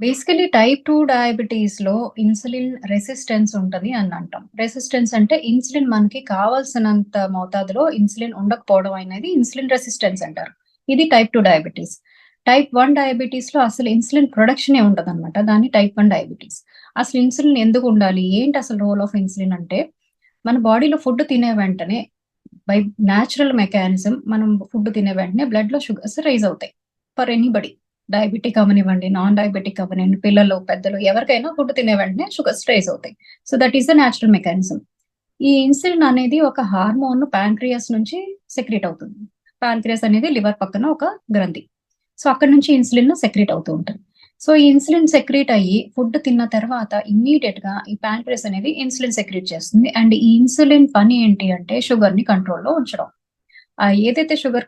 Basically type two డయాబెటీస్లో insulin resistance ఉంటది అని అంటాం. రెసిస్టెన్స్ అంటే ఇన్సులిన్ మనకి కావాల్సినంత మోతాదులో ఇన్సులిన్ ఉండకపోవడం అనేది ఇన్సులిన్ రెసిస్టెన్స్ అంటారు. ఇది type two diabetes type one డయాబెటీస్లో అసలు ఇన్సులిన్ ప్రొడక్షన్ ఏ ఉండదు అనమాట దాన్ని టైప్ వన్ డయాబెటీస్ అసలు ఇన్సులిన్ ఎందుకు ఉండాలి? ఏంటి అసలు రోల్ ఆఫ్ ఇన్సులిన్ అంటే మన బాడీలో ఫుడ్ తినే వెంటనే బై న్యాచురల్ మెకానిజం మనం ఫుడ్ తినే వెంటనే బ్లడ్లో షుగర్స్ రైజ్ అవుతాయి. ఫర్ ఎనీబడి డయాబెటిక్ అవనివ్వండి నాన్ డయాబెటిక్ అవనివ్వండి పిల్లలు పెద్దలు ఎవరికైనా ఫుడ్ తినే వెంటనే షుగర్ రైజ్ అవుతాయి. So that is the natural mechanism ఈ ఇన్సులిన్ అనేది ఒక హార్మోన్ ప్యాంక్రియాస్ నుంచి సెక్రేట్ అవుతుంది. ప్యాంక్రియాస్ అనేది లివర్ పక్కన ఒక గ్రంథి. సో అక్కడ నుంచి ఇన్సులిన్ సెక్రేట్ అవుతూ ఉంటుంది. సో ఈ ఇన్సులిన్ సెక్రేట్ అయ్యి ఫుడ్ తిన్న తర్వాత ఇమ్మీడియట్గా ఈ ప్యాంక్రియాస్ అనేది ఇన్సులిన్ సెక్రేట్ చేస్తుంది. అండ్ ఈ ఇన్సులిన్ పని ఏంటి అంటే షుగర్ని కంట్రోల్లో ఉంచడం. ఏదైతే షుగర్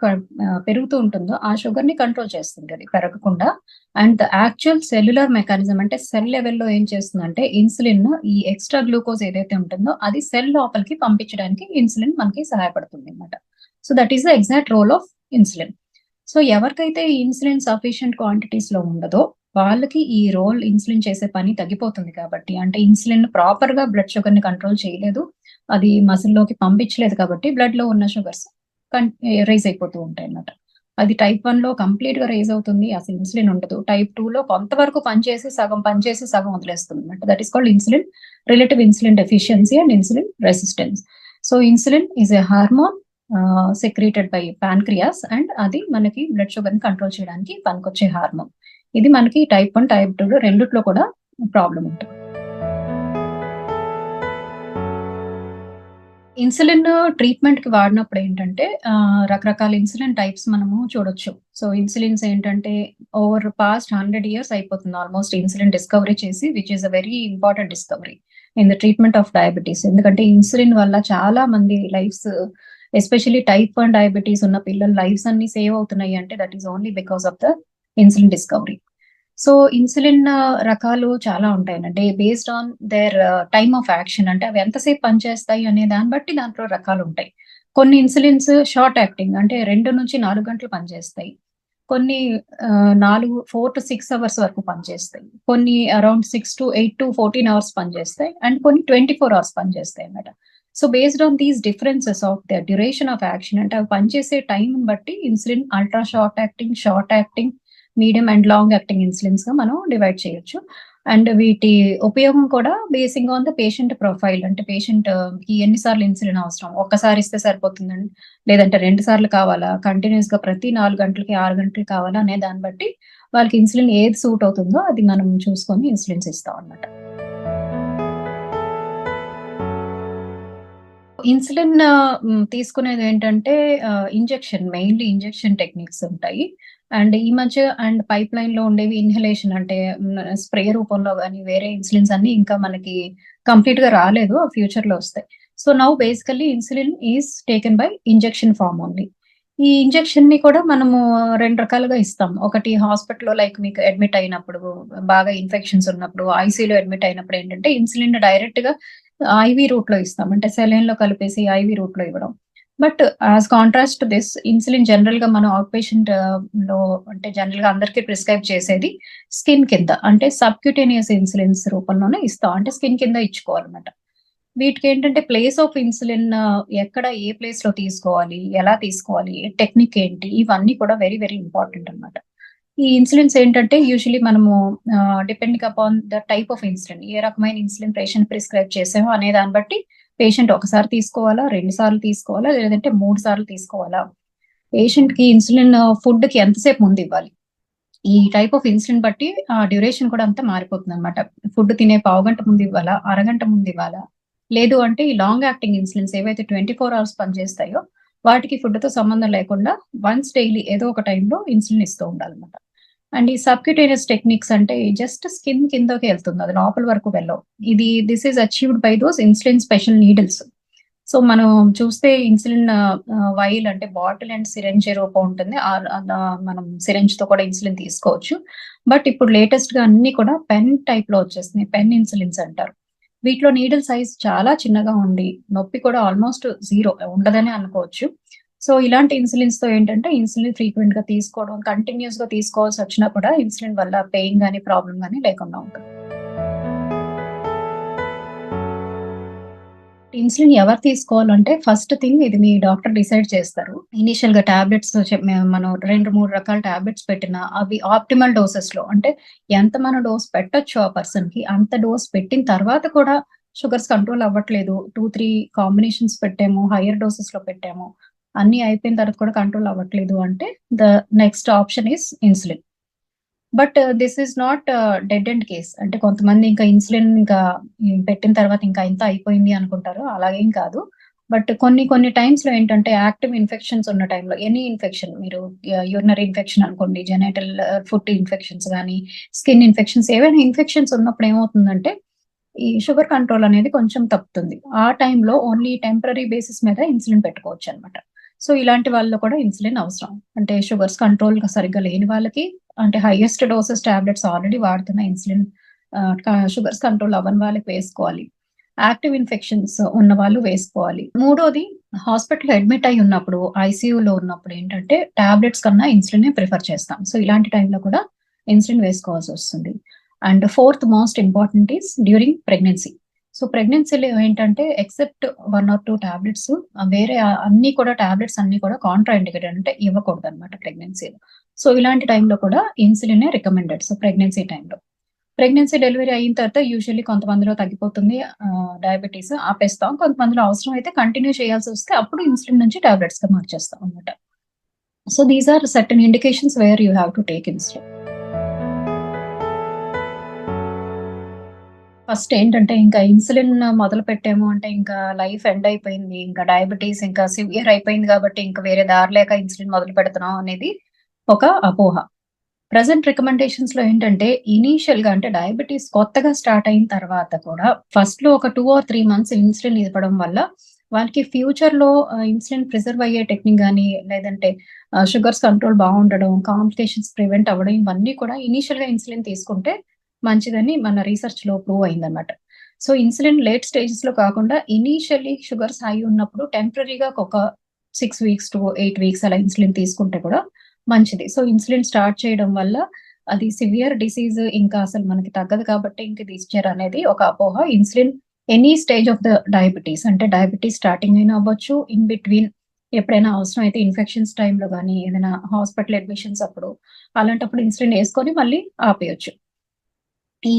పెరుగుతూ ఉంటుందో ఆ షుగర్ని కంట్రోల్ చేస్తుంది అది పెరగకుండా. And the actual cellular mechanism అంటే సెల్ లెవెల్లో ఏం చేస్తుందంటే ఇన్సులిన్ ఈ ఎక్స్ట్రా గ్లూకోజ్ ఏదైతే ఉంటుందో అది సెల్ లోపలికి పంపించడానికి ఇన్సులిన్ మనకి సహాయపడుతుంది అనమాట so that is the exact role of insulin. So ఎవరికైతే ఇన్సులిన్ సఫిషియంట్ క్వాంటిటీస్లో ఉండదో వాళ్ళకి ఈ రోల్ ఇన్సులిన్ చేసే పని తగ్గిపోతుంది కాబట్టి. అంటే ఇన్సులిన్ ప్రాపర్గా బ్లడ్ షుగర్ని కంట్రోల్ చేయలేదు. అది మసిల్లోకి పంపించలేదు కాబట్టి బ్లడ్లో ఉన్న షుగర్స్ రైజ్ అయిపోతూ ఉంటాయి అన్నమాట అది టైప్ వన్లో కంప్లీట్గా రైజ్ అవుతుంది అసలు ఇన్సులిన్ ఉండదు. టైప్ టూ లో కొంతవరకు పనిచేసి సగం పనిచేసి సగం వదిలేస్తుంది అనమాట that is called insulin relative insulin deficiency and insulin resistance so insulin is a hormone secreted by pancreas and అది మనకి బ్లడ్ షుగర్ని కంట్రోల్ చేయడానికి పనికొచ్చే హార్మోన్ ఇది మనకి టైప్ వన్ టైప్ టూ రెండిట్లో కూడా ప్రాబ్లం ఉంటుంది. ఇన్సులిన్ ట్రీట్మెంట్కి వాడినప్పుడు ఏంటంటే రకరకాల ఇన్సులిన్ టైప్స్ మనము చూడొచ్చు. సో ఇన్సులిన్స్ ఏంటంటే ఓవర్ పాస్ట్ హండ్రెడ్ ఇయర్స్ అయిపోతుంది ఆల్మోస్ట్ ఇన్సులిన్ డిస్కవరీ చేసి which is a very important discovery in the treatment of diabetes. ఎందుకంటే ఇన్సులిన్ వల్ల చాలా మంది lives especially type one diabetes ఉన్న పిల్లల లైఫ్స్ అన్ని సేవ్ అవుతున్నాయి అంటే that is only because of the insulin discovery. So insulin రకాలు చాలా ఉంటాయి based on their time of action. అంటే అవి ఎంతసేపు పనిచేస్తాయి అనే దాన్ని బట్టి దాంట్లో రకాలు ఉంటాయి. కొన్ని ఇన్సులిన్స్ షార్ట్ యాక్టింగ్ అంటే రెండు నుంచి నాలుగు గంటలు పనిచేస్తాయి. కొన్ని నాలుగు ఫోర్ టు సిక్స్ అవర్స్ వరకు పనిచేస్తాయి. కొన్ని around six to eight to fourteen hours పనిచేస్తాయి. అండ్ కొన్ని ట్వంటీ ఫోర్ అవర్స్ పనిచేస్తాయి అన్నమాట. So based on these differences of the duration of action అంటే అవి పనిచేసే టైం బట్టి insulin ultra short acting short acting medium and long acting ఇన్సులిన్స్గా మనం divide చేయొచ్చు. అండ్ వీటి ఉపయోగం కూడా basing on the patient profile. అంటే పేషెంట్కి ఎన్నిసార్లు ఇన్సులిన్ అవసరం? ఒక్కసారి ఇస్తే సరిపోతుందండి? లేదంటే రెండు సార్లు కావాలా? కంటిన్యూస్గా ప్రతి నాలుగు గంటలకి ఆరు గంటలకి కావాలా? అనే దాన్ని బట్టి వాళ్ళకి ఇన్సులిన్ ఏది సూట్ అవుతుందో అది మనం చూసుకొని ఇన్సులిన్స్ ఇస్తాం అనమాట ఇన్సులిన్ తీసుకునేది ఏంటంటే ఇంజెక్షన్ మెయిన్లీ ఇంజెక్షన్ టెక్నిక్స్ ఉంటాయి. అండ్ ఈ మధ్య అండ్ పైప్ లైన్లో ఉండేవి ఇన్హలేషన్ అంటే స్ప్రే రూపంలో కానీ వేరే ఇన్సులిన్స్ అన్ని ఇంకా మనకి కంప్లీట్గా రాలేదు ఫ్యూచర్లో వస్తాయి. So now basically insulin is taken by injection form only. ఈ ఇంజెక్షన్ని కూడా మనము రెండు రకాలుగా ఇస్తాం. ఒకటి హాస్పిటల్లో లైక్ మీకు అడ్మిట్ అయినప్పుడు బాగా ఇన్ఫెక్షన్స్ ఉన్నప్పుడు ఐసీలో అడ్మిట్ అయినప్పుడు ఏంటంటే ఇన్సులిన్ డైరెక్ట్గా ఐవి రూట్లో ఇస్తాం. అంటే సెలైన్లో కలిపేసి ఐవి రూట్లో ఇవ్వడం. But as contrast to this insulin జనరల్గా మనం అవుట్ పేషెంట్ uh, లో అంటే జనరల్గా అందరికి ప్రిస్క్రైబ్ చేసేది స్కిన్ కింద. అంటే సబ్క్యూటేనియస్ ఇన్సులిన్స్ రూపంలోనే ఇస్తాం. అంటే స్కిన్ కింద ఇచ్చుకోవాలన్నమాట. వీటికి ఏంటంటే ప్లేస్ ఆఫ్ ఇన్సులిన్ ఎక్కడ ఏ ప్లేస్లో తీసుకోవాలి ఎలా తీసుకోవాలి టెక్నిక్ ఏంటి ఇవన్నీ కూడా వెరీ వెరీ ఇంపార్టెంట్ అనమాట ఈ ఇన్సులిన్స్ ఏంటంటే యూజువలీ మనము depending upon the type of insulin ఏ రకమైన ఇన్సులిన్ పేషెంట్ ప్రిస్క్రైబ్ చేసామో అనే దాన్ని బట్టి పేషెంట్ ఒకసారి తీసుకోవాలా రెండు సార్లు తీసుకోవాలా లేదంటే మూడు సార్లు తీసుకోవాలా. పేషెంట్కి ఇన్సులిన్ ఫుడ్కి ఎంతసేపు ముందు ఇవ్వాలి? ఈ టైప్ ఆఫ్ ఇన్సులిన్ బట్టి ఆ డ్యూరేషన్ కూడా అంతా మారిపోతుంది అనమాట ఫుడ్ తినే పావు గంట ముందు ఇవ్వాలా అరగంట ముందు ఇవ్వాలా? లేదు అంటే ఈ లాంగ్ యాక్టింగ్ ఇన్సులిన్స్ ఏవైతే ట్వంటీ ఫోర్ అవర్స్ పనిచేస్తాయో వాటికి ఫుడ్తో సంబంధం లేకుండా వన్స్ డైలీ ఏదో ఒక టైంలో ఇన్సులిన్ ఇస్తూ ఉండాలన్నమాట. అండ్ ఈ సబ్క్యూటేనియస్ టెక్నిక్స్ అంటే జస్ట్ స్కిన్ కిందకి వెళ్తుంది. అది లోపల వరకు వెళ్ళవు. ఇది this is achieved by those insulin special needles so మనం చూస్తే ఇన్సులిన్ వైల్ అంటే బాటిల్ అండ్ సిరెంజ్ రూపం ఉంటుంది. మనం సిరెంజ్తో కూడా ఇన్సులిన్ తీసుకోవచ్చు. బట్ ఇప్పుడు లేటెస్ట్గా అన్ని కూడా పెన్ టైప్లో వచ్చేస్తున్నాయి పెన్ ఇన్సులిన్స్ అంటారు. వీటిలో నీడిల్ సైజ్ చాలా చిన్నగా ఉండి నొప్పి కూడా ఆల్మోస్ట్ జీరో ఉండదని అనుకోవచ్చు. సో ఇలాంటి ఇన్సులిన్స్తో ఏంటంటే ఇన్సులిన్ ఫ్రీక్వెంట్‌గా తీసుకోవడం, కంటిన్యూస్గా తీసుకోవాల్సి వచ్చినా కూడా ఇన్సులిన్ వల్ల పెయిన్ కానీ ప్రాబ్లం కానీ లేకుండా ఉంటుంది. ఇన్సులిన్ ఎవరు తీసుకోవాలంటే ఫస్ట్ థింగ్ ఇది మీ డాక్టర్ డిసైడ్ చేస్తారు. ఇనీషియల్‌గా టాబ్లెట్స్ చెప్ మనం 2, 3 రకాల టాబ్లెట్స్ పెట్టినా అవి ఆప్టిమల్ డోసెస్లో అంటే ఎంత మనం డోస్ పెట్టచ్చు ఆ పర్సన్కి అంత డోస్ పెట్టిన తర్వాత కూడా షుగర్స్ కంట్రోల్ అవ్వట్లేదు. 2, 3 కాంబినేషన్స్ పెట్టాము, హైయర్ డోసెస్‌లో పెట్టాము. అన్ని అయిపోయిన తర్వాత కూడా కంట్రోల్ అవ్వట్లేదు అంటే the next option is insulin. But this is not dead and case. అంటే కొంతమంది ఇంకా ఇన్సులిన్ ఇంకా పెట్టిన తర్వాత ఇంకా ఇంత అయిపోయింది అనుకుంటారు. అలాగేం కాదు. బట్ కొన్ని కొన్ని టైమ్స్‌లో ఏంటంటే యాక్టివ్ ఇన్ఫెక్షన్స్ ఉన్న టైంలో ఎనీ ఇన్ఫెక్షన్ మీరు uh, యూరినరీ ఇన్ఫెక్షన్ అనుకోండి, జెనైటల్ ఫుడ్ ఇన్ఫెక్షన్స్ కానీ స్కిన్ ఇన్ఫెక్షన్స్ ఏవైనా ఇన్ఫెక్షన్స్ ఉన్నప్పుడు ఏమవుతుందంటే ఈ షుగర్ కంట్రోల్ అనేది కొంచెం తప్పుతుంది. ఆ టైంలో ఓన్లీ టెంపరరీ బేసిస్ మీద ఇన్సులిన్ పెట్టుకోవచ్చు అనమాట సో ఇలాంటి వాళ్ళలో కూడా ఇన్సులిన్ అవసరం. అంటే షుగర్స్ కంట్రోల్ సరిగ్గా లేని వాళ్ళకి అంటే హైయెస్ట్ డోసెస్ టాబ్లెట్స్ ఆల్రెడీ వాడుతున్న ఇన్సులిన్ షుగర్స్ కంట్రోల్ అవ్వని వాళ్ళకి వేసుకోవాలి. యాక్టివ్ ఇన్ఫెక్షన్స్ ఉన్న వాళ్ళు వేసుకోవాలి. మూడోది హాస్పిటల్ అడ్మిట్ అయి ఉన్నప్పుడు ఐసీయూలో ఉన్నప్పుడు ఏంటంటే టాబ్లెట్స్ కన్నా ఇన్సులిన్ ప్రిఫర్ చేస్తాం. సో ఇలాంటి టైంలో కూడా ఇన్సులిన్ వేసుకోవాల్సి వస్తుంది and fourth most important is during pregnancy. So ప్రెగ్నెన్సీలో ఏంటంటే except one or two tablets వేరే అన్ని కూడా టాబ్లెట్స్ అన్ని కూడా కాంట్రా అంటే ఇవ్వకూడదు అనమాట ప్రెగ్నెన్సీలో. సో ఇలాంటి టైంలో కూడా ఇన్సులినే రికమెండెడ్. సో ప్రెగ్నెన్సీ టైంలో. ప్రెగ్నెన్సీ డెలివరీ అయిన తర్వాత యూజువల్లీ కొంతమందిలో తగ్గిపోతుంది డయాబెటీస్ ఆపేస్తాం. కొంతమందిలో అయితే కంటిన్యూ చేయాల్సి వస్తే అప్పుడు ఇన్సులిన్ నుంచి టాబ్లెట్స్‌గా మార్చేస్తాం అనమాట. So these are certain indications where you have to take insulin. First ఏంటంటే ఇంకా ఇన్సులిన్ మొదలు పెట్టాము అంటే ఇంకా లైఫ్ ఎండ్ అయిపోయింది. ఇంకా డయాబెటీస్ ఇంకా సివియర్ అయిపోయింది కాబట్టి ఇంకా వేరే దారి లేక ఇన్సులిన్ మొదలు పెడుతున్నాం అనేది ఒక అపోహ. ప్రజెంట్ రికమెండేషన్స్లో ఏంటంటే ఇనీషియల్‌గా అంటే డయాబెటీస్ కొత్తగా స్టార్ట్ అయిన తర్వాత కూడా ఫస్ట్‌లో ఒక two or three months insulin ఇవ్వడం వల్ల వాళ్ళకి ఫ్యూచర్లో ఇన్సులిన్ ప్రిజర్వ్ అయ్యే టెక్నిక్ కానీ లేదంటే షుగర్స్ కంట్రోల్ బాగుండడం కాంప్లికేషన్స్ ప్రివెంట్ అవ్వడం ఇవన్నీ కూడా ఇనీషియల్‌గా ఇన్సులిన్ తీసుకుంటే మంచిదని మన రీసెర్చ్లో ప్రూవ్ అయిందనమాట. సో ఇన్సులిన్ లేట్ స్టేజెస్‌లో కాకుండా ఇనీషియల్లీ షుగర్స్ హై ఉన్నప్పుడు టెంపరీగా ఒక six weeks to eight weeks అలా ఇన్సులిన్ తీసుకుంటే కూడా మంచిది. సో ఇన్సులిన్ స్టార్ట్ చేయడం వల్ల అది సివియర్ డిసీజ్ ఇంకా అసలు మనకి తగ్గదు కాబట్టి ఇంక ఇది అనేది ఒక అపోహ. Insulin any stage of the diabetes అంటే డయాబెటిస్ స్టార్టింగ్ అయినా అవ్వచ్చు, ఇన్ బిట్వీన్ ఎప్పుడైనా అవసరం అయితే ఇన్ఫెక్షన్స్ టైంలో గాని, ఏదైనా హాస్పిటల్ అడ్మిషన్స్ అప్పుడు అలాంటప్పుడు ఇన్సులిన్ వేసుకొని మళ్ళీ ఆపేయొచ్చు. ఈ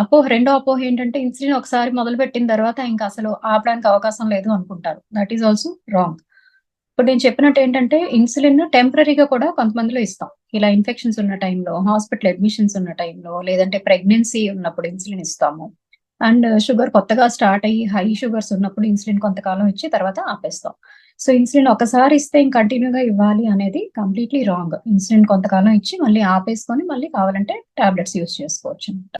అపోహ రెండో అపోహ ఏంటంటే ఇన్సులిన్ ఒకసారి మొదలు పెట్టిన తర్వాత ఇంకా అసలు ఆపడానికి అవకాశం లేదు అనుకుంటారు. That is also wrong. ఇప్పుడు నేను చెప్పినట్టు ఏంటంటే ఇన్సులిన్ టెంపరీగా కూడా కొంతమందిలో ఇస్తాం. ఇలా ఇన్ఫెక్షన్స్ ఉన్న టైంలో, హాస్పిటల్ అడ్మిషన్స్ ఉన్న టైంలో, లేదంటే ప్రెగ్నెన్సీ ఉన్నప్పుడు ఇన్సులిన్ ఇస్తాము. అండ్ షుగర్ కొత్తగా స్టార్ట్ అయ్యి హై షుగర్స్ ఉన్నప్పుడు ఇన్సులిన్ కొంతకాలం ఇచ్చి తర్వాత ఆపేస్తాం. సో ఇన్సులిన్ ఒకసారి ఇస్తే ఇంక కంటిన్యూగా ఇవ్వాలి అనేది కంప్లీట్‌లీ రాంగ్. ఇన్సులిన్ కొంతకాలం ఇచ్చి మళ్ళీ ఆపేసుకొని మళ్ళీ కావాలంటే టాబ్లెట్స్ యూజ్ చేసుకోవచ్చనమాట.